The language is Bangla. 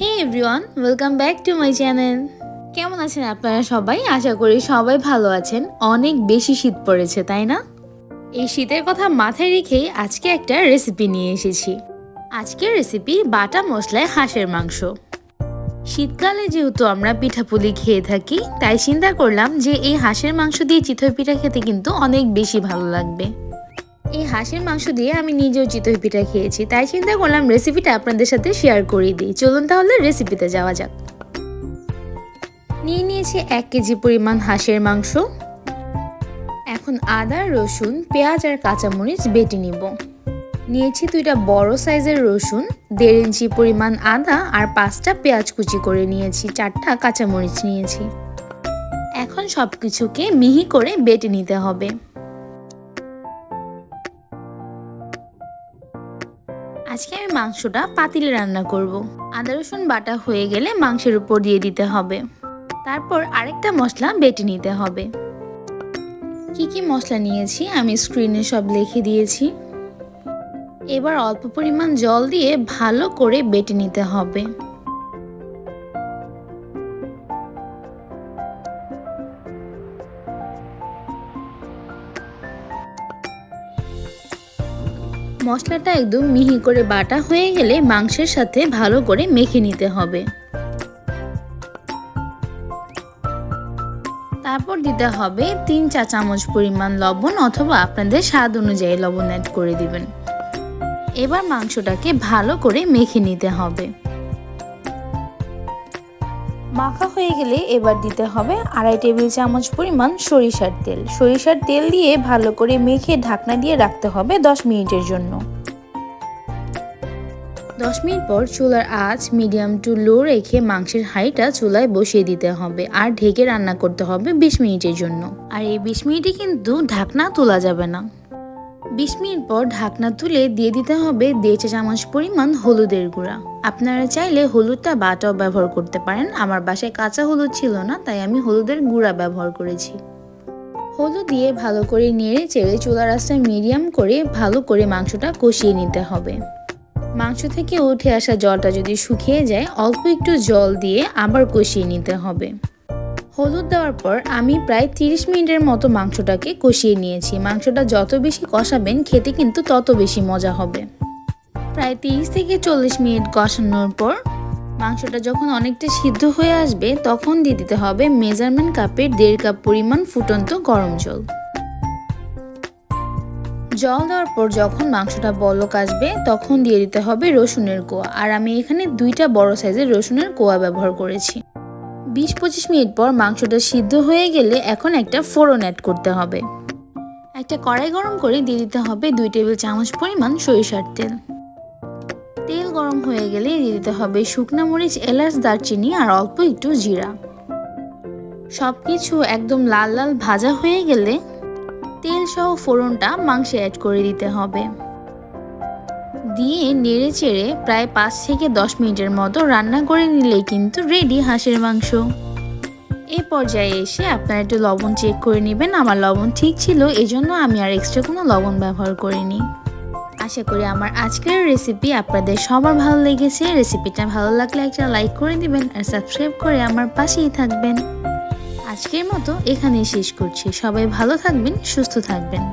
Hey everyone welcome back to my channel কেমন আছেন আপনারা সবাই? আশা করি সবাই ভালো আছেন। অনেক বেশি শীত পড়েছে, তাই না? এই শীতের কথা মাথায় রেখেই আজকে একটা রেসিপি নিয়ে এসেছি। আজকের রেসিপি বাটা মশলায় হাঁসের মাংস। শীতকালে যেহেতু আমরা পিঠাপুলি খেয়ে থাকি, তাই চিন্তা করলাম যে এই হাঁসের মাংস দিয়ে চিতই পিঠা খেতে কিন্তু অনেক বেশি ভালো লাগবে। এই হাঁসের মাংস দিয়ে আমি নিজেও চিতই পিঠা খেয়েছি। তাই চিন্তা করলাম রেসিপিটা আপনাদের সাথে শেয়ার করে দিই। চলুন তাহলে রেসিপিতে যাওয়া যাক। নিয়ে নিয়েছি এক কেজি পরিমাণ হাঁসের মাংস। এখন আদা, রসুন, পেঁয়াজ আর কাঁচামরিচ বেটে নিব। নিয়েছি দুইটা বড় সাইজের রসুন, দেড় ইঞ্চি পরিমাণ আদা আর পাঁচটা পেঁয়াজ কুচি করে নিয়েছি, চারটা কাঁচামরিচ নিয়েছি। এখন সব কিছুকে মিহি করে বেটে নিতে হবে। আজকে আমি মাংসটা পাতিলে রান্না করব। আদা, রসুন বাটা হয়ে গেলে মাংসের উপর দিয়ে দিতে হবে। তারপর আরেকটা মশলা বেটে নিতে হবে। কি কি মশলা নিয়েছি আমি স্ক্রিনে সব লিখে দিয়েছি। এবার অল্প পরিমাণ জল দিয়ে ভালো করে বেটে নিতে হবে। মশলাটা একদম মিহি করে বাটা হয়ে গেলে মাংসের সাথে ভালো করে মেখে নিতে হবে। তারপর দিতে হবে তিন চা চামচ পরিমাণ লবণ অথবা আপনাদের স্বাদ অনুযায়ী লবণ অ্যাড করে দিবেন। এবার মাংসটাকে ভালো করে মেখে নিতে হবে। মাখা হয়ে গেলে এবার দিতে হবে আড়াই টেবিল চামচ পরিমাণ সরিষার তেল। সরিষার তেল দিয়ে ভালো করে মেখে ঢাকনা দিয়ে রাখতে হবে দশ মিনিটের জন্য। দশ মিনিট পর চুলার আঁচ মিডিয়াম টু লো রেখে মাংসের হাঁড়িটা চুলায় বসিয়ে দিতে হবে আর ঢেকে রান্না করতে হবে বিশ মিনিটের জন্য। আর এই বিশ মিনিটে কিন্তু ঢাকনা তোলা যাবে না। বিশ মিনিট পর ঢাকনা তুলে দিয়ে দিতে হবে দেড় চা চামচ পরিমাণ হলুদের গুঁড়া। আপনারা চাইলে হলুদটা বাটাও ব্যবহার করতে পারেন। আমার বাসায় কাঁচা হলুদ ছিল না, তাই আমি হলুদের গুঁড়া ব্যবহার করেছি। হলুদ দিয়ে ভালো করে নেড়ে চেড়ে চুলার আঁচটা মিডিয়াম করে ভালো করে মাংসটা কষিয়ে নিতে হবে। মাংস থেকে উঠে আসা জলটা যদি শুকিয়ে যায়, অল্প একটু জল দিয়ে আবার কষিয়ে নিতে হবে। হলুদ দেওয়ার পর আমি প্রায় 30 মিনিটের মতো মাংসটাকে কষিয়ে নিয়েছি। মাংসটা যত বেশি কষাবেন, খেতে কিন্তু তত বেশি মজা হবে। প্রায় 30 থেকে চল্লিশ মিনিট কষানোর পর মাংসটা যখন অনেকটা সিদ্ধ হয়ে আসবে, তখন দিয়ে দিতে হবে মেজারমেন্ট কাপের দেড় কাপ পরিমাণ ফুটন্ত গরম জল। জল দেওয়ার পর যখন মাংসটা বলক আসবে, তখন দিয়ে দিতে হবে রসুনের কোয়া। আর আমি এখানে দুইটা বড় সাইজের রসুনের কোয়া ব্যবহার করেছি। বিশ পঁচিশ মিনিট পর মাংসটা সিদ্ধ হয়ে গেলে এখন একটা ফোড়ন অ্যাড করতে হবে। একটা কড়াই গরম করে দিয়ে দিতে হবে দুই টেবিল চামচ পরিমাণ সরিষার তেল। তেল গরম হয়ে গেলে দিয়ে দিতে হবে শুকনো মরিচ, এলাচ, দারচিনি আর অল্প একটু জিরা। সব কিছু একদম লাল লাল ভাজা হয়ে গেলে তেল সহ ফোড়নটা মাংসে অ্যাড করে দিতে হবে। দিয়ে নেড়ে চেড়ে প্রায় পাঁচ থেকে দশ মিনিটের মতো রান্না করে নিলেই কিন্তু রেডি হাঁসের মাংস। এই পর্যায়ে এসে আপনারা একটু লবণ চেক করে নেবেন, আমার লবণ ঠিক ছিল এই জন্য আমি আর এক্সট্রা কোনো লবণ ব্যবহার করিনি। আশা করি আমার আজকের রেসিপি আপনাদের সবার ভালো লেগেছে। রেসিপিটা ভালো লাগলে একটা লাইক করে দিবেন আর সাবস্ক্রাইব করে আমার পাশেই থাকবেন। আজকের মতো এখানেই শেষ করছি। সবাই ভালো থাকবেন, সুস্থ থাকবেন।